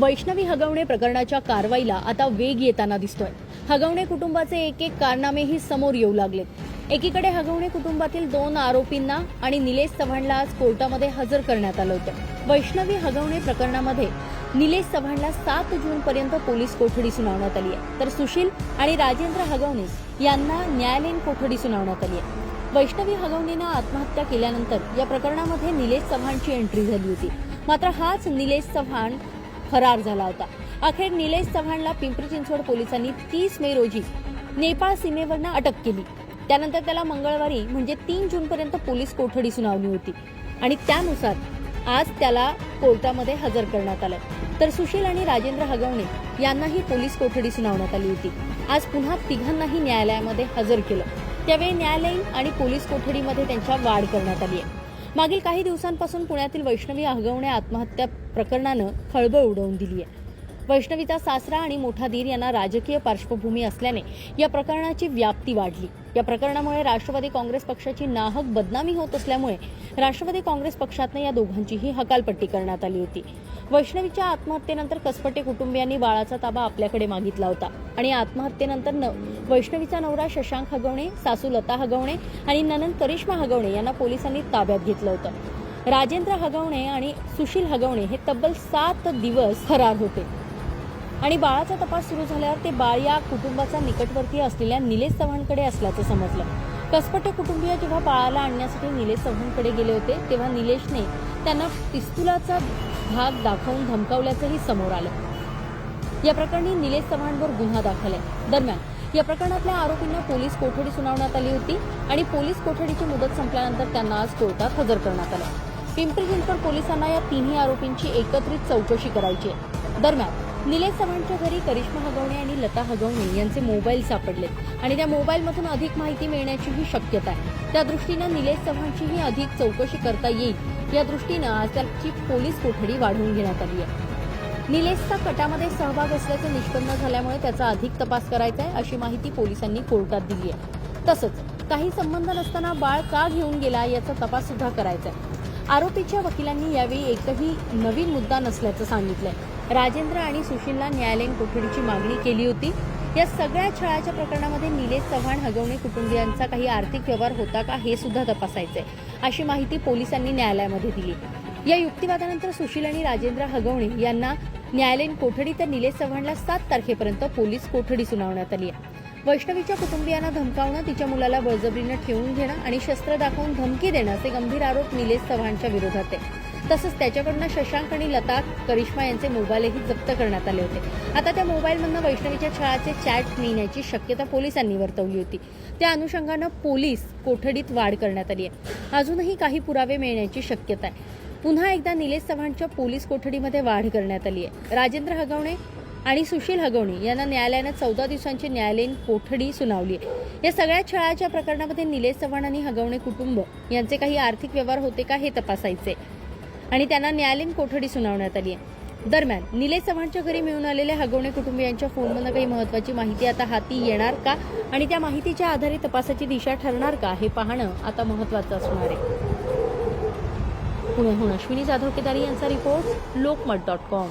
वैष्णवी हगवणे प्रकरणाच्या कारवाईला आता वेग येताना दिसतोय. हगवणे कुटुंबाचे एक एक कारनामेही समोर येऊ लागलेत. एकीकडे हगवणे कुटुंबातील दोन आरोपींना आणि निलेश चव्हाणला आज कोर्टामध्ये हजर करण्यात आलं होतं. वैष्णवी हगवणे प्रकरणामध्ये निलेश चव्हाणला सात जून पर्यंत पोलीस कोठडी सुनावण्यात आली आहे. तर सुशील आणि राजेंद्र हगवणे यांना न्यायालयीन कोठडी सुनावण्यात आली आहे. वैष्णवी हगवणीनं आत्महत्या केल्यानंतर या प्रकरणामध्ये निलेश चव्हाणची एंट्री झाली होती. मात्र हाच निलेश चव्हाण फरार झाला होता. अखेर निलेश चव्हाणला पिंपरी चिंचवड पोलिसांनी तीस मे रोजी नेपाळ सीमेवरनं अटक केली. त्यानंतर त्याला मंगळवारी म्हणजे तीन जून पर्यंत पोलीस कोठडी सुनावली होती. आणि त्यानुसार आज त्याला कोर्टामध्ये हजर करण्यात आलं तर सुशील आणि राजेंद्र हगवणे यांनाही पोलीस कोठडी सुनावण्यात आली होती. आज पुन्हा तिघांनाही न्यायालयामध्ये हजर केलं. त्यावेळी न्यायालयीन आणि पोलीस कोठडीमध्ये त्यांच्या वाढ करण्यात आली आहे. मागील काही दिवसांपासून पुण्यातील वैष्णवी आगवणे आत्महत्या प्रकरणानं खळबळ उडवून दिली आहे वैष्णवीचा सासरा आणि मोठा दीर यांना राजकीय पार्श्वभूमी असल्याने या प्रकरणाची व्याप्ती वाढली. या प्रकरणामुळे राष्ट्रवादी काँग्रेस पक्षाची नाहक बदनामी होत असल्यामुळे राष्ट्रवादी काँग्रेस पक्षातनं या दोघांचीही हकालपट्टी करण्यात आली होती. वैष्णवीच्या आत्महत्येनंतर कसपटे कुटुंबियांनी बाळाचा ताबा आपल्याकडे मागितला होता आणि आत्महत्येनंतर न वैष्णवीचा नवरा शशांक हगवणे सासू लता हगवणे आणि ननंद करिश्मा हगवणे यांना पोलिसांनी ताब्यात घेतलं होतं. राजेंद्र हगवणे आणि सुशील हगवणे हे तब्बल सात दिवस फरार होते. आणि बाळाचा तपास सुरू झाल्यावर ते बाळ या कुटुंबाचा निकटवर्तीय असलेल्या निलेश चव्हाणकडे असल्याचं समजलं. कसपटे कुटुंबीय जेव्हा बाळाला आणण्यासाठी निलेश चव्हाणकडे गेले होते तेव्हा निलेशने त्यांना पिस्तुलाचा भाग दाखवून धमकावल्याचंही समोर आलं. या प्रकरणी निलेश चव्हाणवर गुन्हा दाखल आहे. दरम्यान या प्रकरणातल्या आरोपींना पोलीस कोठडी सुनावण्यात आली होती आणि पोलीस कोठडीची मुदत संपल्यानंतर त्यांना आज कोर्टात हजर करण्यात आलं. पिंपरी चिंचवड पोलिसांना या तिन्ही आरोपींची एकत्रित चौकशी करायची आहे. दरम्यान निलेश चव्हाणच्या घरी करिश्मा हगवणे आणि लता हगवणे यांचे मोबाईल सापडलेत आणि त्या मोबाईलमधून अधिक माहिती मिळण्याचीही शक्यता आहे. त्या दृष्टीनं निलेश चव्हाणचीही अधिक चौकशी करता येईल. या दृष्टीनं आज त्याची पोलीस कोठडी वाढवून घेण्यात आली आहे. निलेशचा कटामध्ये सहभाग असल्याचं निष्पन्न झाल्यामुळे त्याचा अधिक तपास करायचा आहे अशी माहिती पोलिसांनी कोर्टात दिली आहे. तसंच काही संबंध नसताना बाळ का घेऊन गेला याचा तपास सुद्धा करायचा आहे. आरोपीच्या वकिलांनी यावेळी एकही नवीन मुद्दा नसल्याचं सांगितलंय. राजेंद्र आणि सुशीलला न्यायालयीन कोठडीची मागणी केली होती. या सगळ्या छळाच्या प्रकरणामध्ये निलेश चव्हाण हगवणे कुटुंबियांचा काही आर्थिक व्यवहार होता का हे सुद्धा तपासायचंय अशी माहिती पोलिसांनी न्यायालयामध्ये दिली. या युक्तिवादानंतर सुशील आणि राजेंद्र हगवणे यांना न्यायालयीन कोठडी तर निलेश चव्हाणला सात तारखेपर्यंत पोलीस कोठडी सुनावण्यात आली आहे. वैष्णवीच्या कुटुंबियांना धमकावणं तिच्या मुलाला बळजबरीनं ठेवून घेणं आणि शस्त्र दाखवून धमकी देणं असे गंभीर आरोप निलेश चव्हाणच्या विरोधात आहे तसंच त्याच्याकडनं शशांक आणि लता करिश्मा यांचे मोबाईलही जप्त करण्यात आले होते. आता त्या मोबाईलमधनं वैष्णवीच्या छळाचे चॅट मिळण्याची शक्यता पोलिसांनी वर्तवली होती. त्या अनुषंगानं पोलीस कोठडीत वाढ करण्यात आली आहे. अजूनही काही पुरावे मिळण्याची शक्यता आहे. पुन्हा एकदा निलेश चव्हाणच्या पोलीस कोठडीमध्ये वाढ करण्यात आली आहे. राजेंद्र हगवणे आणि सुशील हगवणे यांना न्यायालयानं चौदा दिवसांची न्यायालयीन कोठडी सुनावली आहे. या सगळ्या छळाच्या प्रकरणामध्ये निलेश चव्हाण आणि हगवणे कुटुंब यांचे काही आर्थिक व्यवहार होते का हे तपासायचे आणि त्यांना न्यायालयीन कोठडी सुनावण्यात आली आहे. दरम्यान निलेश चव्हाणच्या घरी मिळून आलेल्या हगवणे कुटुंबियांच्या फोनमधनं काही महत्वाची माहिती आता हाती येणार का? आणि त्या माहितीच्या आधारे तपासाची दिशा ठरणार का? हे पाहणं आता महत्वाचं असणार आहे. पुण्याहून अश्विनी जाधव केदारी यांचा रिपोर्ट लोकमत डॉट कॉम.